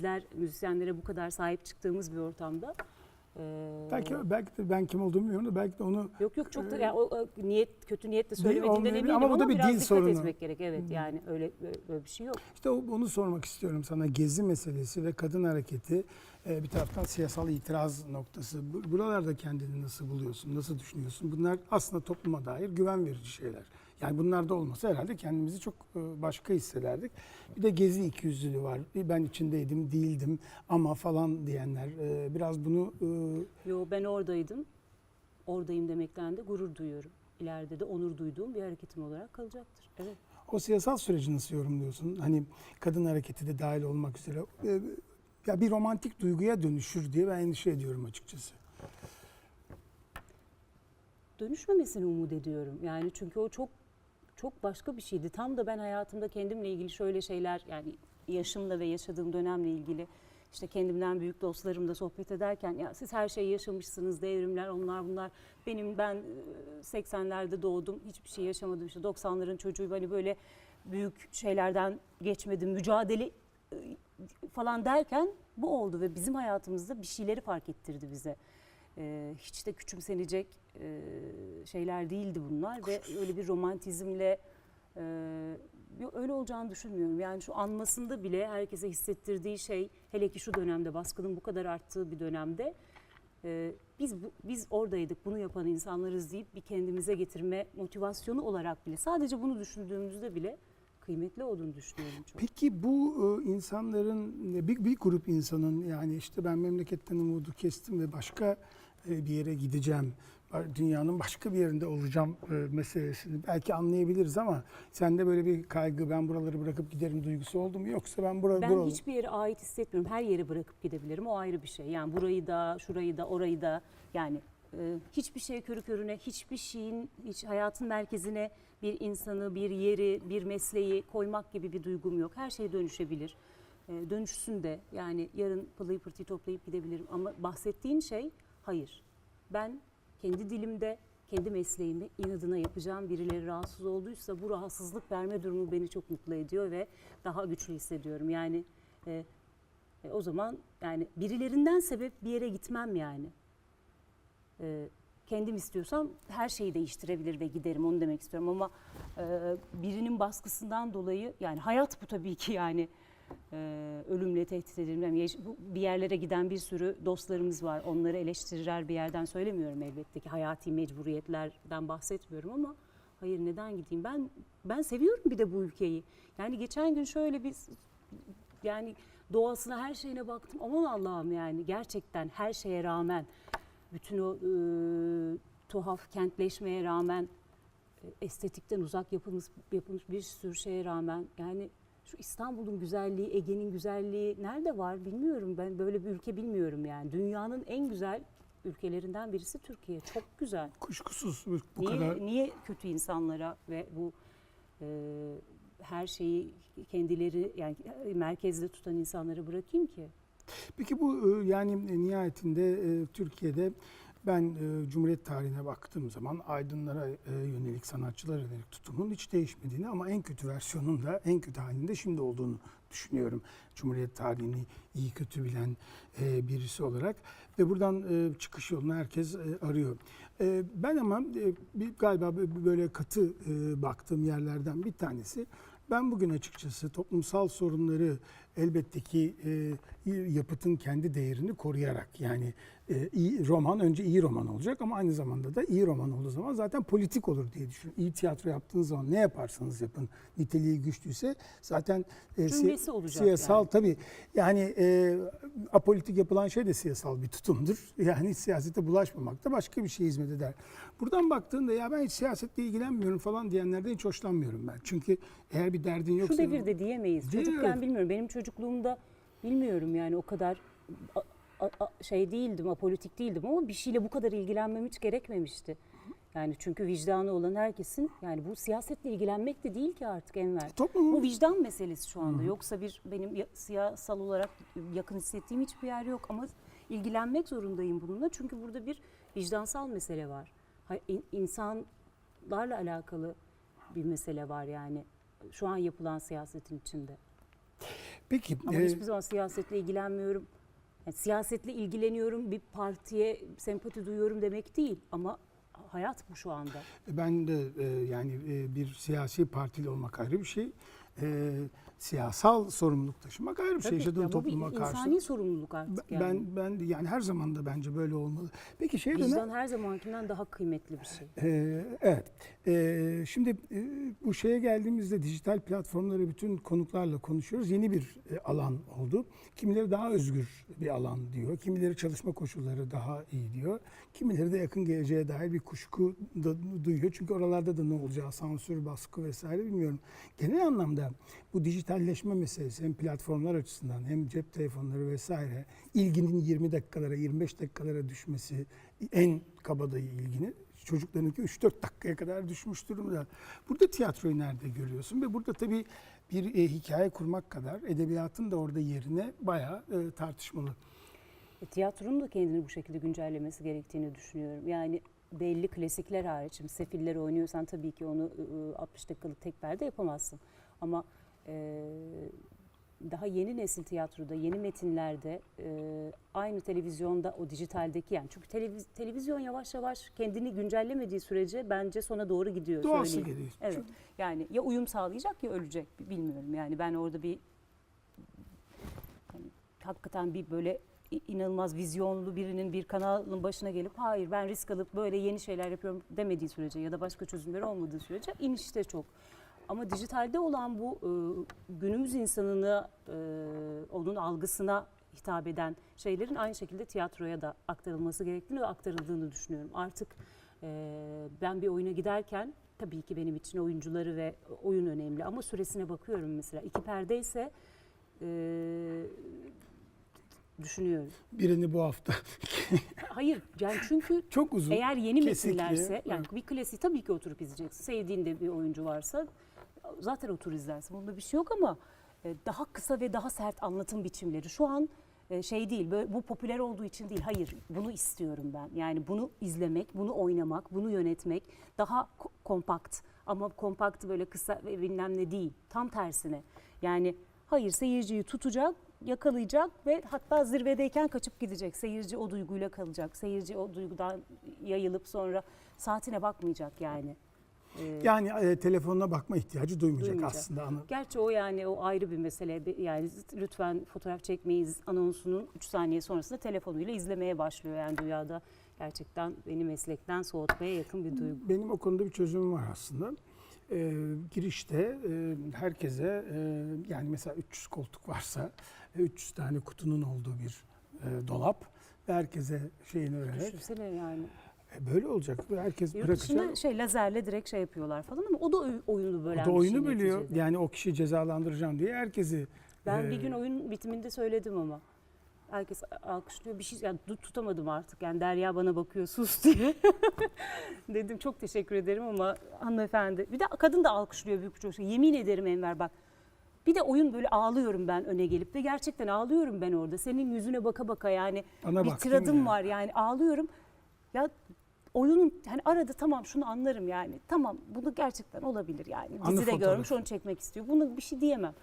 bizler müzisyenlere bu kadar sahip çıktığımız bir ortamda e, Belki belki de ben kim olduğumu bilmiyorum da belki de onu Yok yok çok da Ee, yani o, o niyet kötü niyetle söylemediğinden olmayabilir eminim ama ama, bu da bir biraz dil dikkat sorunu. etmek gerek. Evet yani öyle böyle bir şey yok. işte onu sormak istiyorum sana. Gezi meselesi ve kadın hareketi bir taraftan siyasal itiraz noktası. Bu- Buralarda kendini nasıl buluyorsun? Nasıl düşünüyorsun? Bunlar aslında topluma dair güven verici şeyler. Yani bunlar da olmasa herhalde kendimizi çok e, başka hissederdik. Bir de gezi ikiyüzlülüğü var. Ben içindeydim, değildim ama falan diyenler. e, Biraz bunu e, Yo ben oradaydım. Oradayım demekten de gurur duyuyorum. İleride de onur duyduğum bir hareketim olarak kalacaktır. Evet. O siyasal süreci nasıl yorumluyorsun? Hani kadın hareketi de dahil olmak üzere. Ya bir romantik duyguya dönüşür diye ben endişe ediyorum açıkçası. dönüşmemesini umut ediyorum. Yani çünkü o çok çok başka bir şeydi. Tam da ben hayatımda kendimle ilgili şöyle şeyler yani yaşımla ve yaşadığım dönemle ilgili işte kendimden büyük dostlarımla sohbet ederken ya siz her şeyi yaşamışsınız devrimler onlar bunlar benim ben e, 80'lerde doğdum hiçbir şey yaşamadım işte 90'ların çocuğuyum hani böyle büyük şeylerden geçmedim mücadele falan derken bu oldu ve bizim hayatımızda bir şeyleri fark ettirdi bize. Ee, hiç de küçümsenecek e, şeyler değildi bunlar ve öyle bir romantizmle e, öyle olacağını düşünmüyorum. Yani şu anmasında bile herkese hissettirdiği şey hele ki şu dönemde baskının bu kadar arttığı bir dönemde e, biz bu, biz oradaydık bunu yapan insanlarız deyip bir kendimize getirme motivasyonu olarak bile sadece bunu düşündüğümüzde bile kıymetli olduğunu düşünüyorum çok. Peki bu e, insanların bir, bir grup insanın yani işte ben memleketten umudu kestim ve başka e, bir yere gideceğim. Dünyanın başka bir yerinde olacağım e, meselesini belki anlayabiliriz ama sende böyle bir kaygı ben buraları bırakıp giderim duygusu oldu mu yoksa ben burada Ben hiçbir yere ait hissetmiyorum. Her yere bırakıp gidebilirim. O ayrı bir şey. Yani burayı da, şurayı da, orayı da yani e, hiçbir şey körü körüne, hiçbir şeyin hiç hayatın merkezine bir insanı, bir yeri, bir mesleği koymak gibi bir duygum yok. Her şey dönüşebilir. E, dönüşsün de yani yarın pılıyı pırtıyı toplayıp gidebilirim. Ama bahsettiğin şey hayır. Ben kendi dilimde, kendi mesleğimi inadına yapacağım. Birileri rahatsız olduysa bu rahatsızlık verme durumu beni çok mutlu ediyor ve daha güçlü hissediyorum. Yani e, e, o zaman yani birilerinden sebep bir yere gitmem yani. E, kendim istiyorsam her şeyi değiştirebilir ve giderim onu demek istiyorum ama e, birinin baskısından dolayı yani hayat bu tabii ki yani e, ölümle tehdit edilmem. Bir yerlere giden bir sürü dostlarımız var. Onları eleştirir bir yerden söylemiyorum elbette ki hayati mecburiyetlerden bahsetmiyorum ama hayır neden gideyim? Ben ben seviyorum bir de bu ülkeyi. Yani geçen gün şöyle bir yani doğasına her şeyine baktım. Aman Allah'ım yani gerçekten her şeye rağmen bütün o e, tuhaf kentleşmeye rağmen e, estetikten uzak yapılmış, yapılmış bir sürü şeye rağmen yani şu İstanbul'un güzelliği, Ege'nin güzelliği nerede var bilmiyorum. Ben böyle bir ülke bilmiyorum yani. Dünyanın en güzel ülkelerinden birisi Türkiye. Çok güzel. kuşkusuz bu Niye, kadar niye kötü insanlara ve bu e, her şeyi kendileri yani merkezde tutan insanlara bırakayım ki? Peki bu e, yani nihayetinde e, Türkiye'de ben e, Cumhuriyet tarihine baktığım zaman aydınlara e, yönelik, sanatçılara yönelik tutumun hiç değişmediğini ama en kötü versiyonun da en kötü halinde şimdi olduğunu düşünüyorum. Cumhuriyet tarihini iyi kötü bilen e, birisi olarak ve buradan e, çıkış yolunu herkes e, arıyor. E, Ben ama e, bir, galiba bö- böyle katı e, baktığım yerlerden bir tanesi ben bugün açıkçası toplumsal sorunları elbette ki e, yapıtın kendi değerini koruyarak yani e, iyi roman önce iyi roman olacak ama aynı zamanda da iyi roman olduğu zaman zaten politik olur diye düşünüyorum. İyi tiyatro yaptığınız zaman ne yaparsanız yapın niteliği güçlüyse zaten e, si- olacak siyasal yani. tabii yani e, apolitik yapılan şey de siyasal bir tutumdur. Yani siyasete bulaşmamak da başka bir şeye hizmet eder. Buradan baktığında ya ben hiç siyasetle ilgilenmiyorum falan diyenlerden hiç hoşlanmıyorum ben. Çünkü eğer bir derdin yoksa... Şu devirde diyemeyiz. Çocukken evet. bilmiyorum. Benim çocukluğumda bilmiyorum yani o kadar a- a- a- şey değildim, apolitik değildim ama bir şeyle bu kadar ilgilenmem hiç gerekmemişti. Yani çünkü vicdanı olan herkesin yani bu siyasetle ilgilenmek de değil ki artık Enver. Toplumun Bu vicdan meselesi şu anda. Yoksa bir benim ya- siyasal olarak yakın hissettiğim hiçbir yer yok ama ilgilenmek zorundayım bununla. Çünkü burada bir vicdansal mesele var. Ha- in- insanlarla alakalı bir mesele var yani şu an yapılan siyasetin içinde. Peki Ama e, hiçbir zaman siyasetle ilgilenmiyorum. Yani siyasetle ilgileniyorum, bir partiye sempati duyuyorum demek değil. Ama hayat bu şu anda. ben de e, yani e, bir siyasi partili olmak ayrı bir şey. E, siyasal sorumluluk taşımak ayrı bir şey. Yaşadığın ya topluma karşı. insani sorumluluk artık yani. Ben ben yani her zaman da bence böyle olmalı. Peki şey dönem Vicdan her zamankinden daha kıymetli bir şey. Ee, evet. Ee, şimdi e, bu şeye geldiğimizde dijital platformları bütün konuklarla konuşuyoruz. Yeni bir e, alan oldu. Kimileri daha özgür bir alan diyor. Kimileri çalışma koşulları daha iyi diyor. Kimileri de yakın geleceğe dair bir kuşku da duyuyor. Çünkü oralarda da ne olacağı, sansür, baskı vesaire bilmiyorum. Genel anlamda bu dijitalleşme meselesi hem platformlar açısından hem cep telefonları vesaire ilginin 20 dakikalara, 25 dakikalara düşmesi en kabadayı ilginin çocuklarınki 3-4 dakikaya kadar düşmüş durumda. Burada tiyatroyu nerede görüyorsun? Ve burada tabii bir e, hikaye kurmak kadar edebiyatın da orada yerine bayağı e, tartışmalı. E, tiyatronun da kendini bu şekilde güncellemesi gerektiğini düşünüyorum. Yani belli klasikler hariç, sefiller oynuyorsan tabii ki onu e, 60 dakikalık tek perde yapamazsın. Ama e, daha yeni nesil tiyatroda, yeni metinlerde e, aynı televizyonda o dijitaldeki yani çünkü televiz- televizyon yavaş yavaş kendini güncellemediği sürece bence sona doğru gidiyor. Doğası söyleyeyim. gereği. Evet. Yani ya uyum sağlayacak ya ölecek bilmiyorum. Yani ben orada bir hani hakikaten bir böyle inanılmaz vizyonlu birinin bir kanalın başına gelip hayır ben risk alıp böyle yeni şeyler yapıyorum demediği sürece ya da başka çözümleri olmadığı sürece inişte çok. Ama dijitalde olan bu e, günümüz insanını e, onun algısına hitap eden şeylerin aynı şekilde tiyatroya da aktarılması gerektiğini ve aktarıldığını düşünüyorum. Artık e, ben bir oyuna giderken tabii ki benim için oyuncuları ve oyun önemli ama süresine bakıyorum mesela. iki perde ise e, düşünüyorum. Birini bu hafta Hayır yani çünkü çok uzun. eğer yeni kesikli, metinlerse yani evet. bir klasiği tabii ki oturup izleyeceksin. Sevdiğin de bir oyuncu varsa zaten otur izlersin. Bunda bir şey yok ama e, daha kısa ve daha sert anlatım biçimleri. Şu an e, şey değil, bu popüler olduğu için değil. Hayır, bunu istiyorum ben. Yani bunu izlemek, bunu oynamak, bunu yönetmek daha ko- kompakt. Ama kompakt böyle kısa ve bilmem ne değil. Tam tersine. Yani hayır seyirciyi tutacak, yakalayacak ve hatta zirvedeyken kaçıp gidecek. Seyirci o duyguyla kalacak. Seyirci o duygudan yayılıp sonra saatine bakmayacak yani. Yani e, telefonuna bakma ihtiyacı duymayacak, Duymayacak. aslında. Gerçi o yani o ayrı bir mesele. Yani lütfen fotoğraf çekmeyiz anonsunun 3 saniye sonrasında telefonuyla izlemeye başlıyor. Yani dünyada gerçekten beni meslekten soğutmaya yakın bir duygu. Benim o konuda bir çözümüm var aslında. Ee, girişte e, herkese e, yani mesela 300 koltuk varsa e, 300 tane kutunun olduğu bir e, dolap ve herkese şeyini vererek Düşünsene yani. E, böyle olacak herkes Yurt bırakacak. şey lazerle direkt şey yapıyorlar falan ama o da oy- oyunu O bölen da bir oyunu şey bölüyor. neticede. Yani o kişi cezalandıracağım diye herkesi Ben e, bir gün oyun bitiminde söyledim ama. Herkes alkışlıyor. Bir şey yani tut- tutamadım artık. Yani Derya bana bakıyor sus diye. Dedim çok teşekkür ederim ama hanımefendi. Bir de kadın da alkışlıyor büyük bir coşku. Yemin ederim Enver bak. Bir de oyun böyle ağlıyorum ben öne gelip ve gerçekten ağlıyorum ben orada. Senin yüzüne baka baka yani Bana bir bak, tiradım değil mi? var yani ağlıyorum. Ya oyunun hani arada tamam şunu anlarım yani. Tamam bunu gerçekten olabilir yani. Dizide görmüş onu çekmek istiyor. Bunu bir şey diyemem.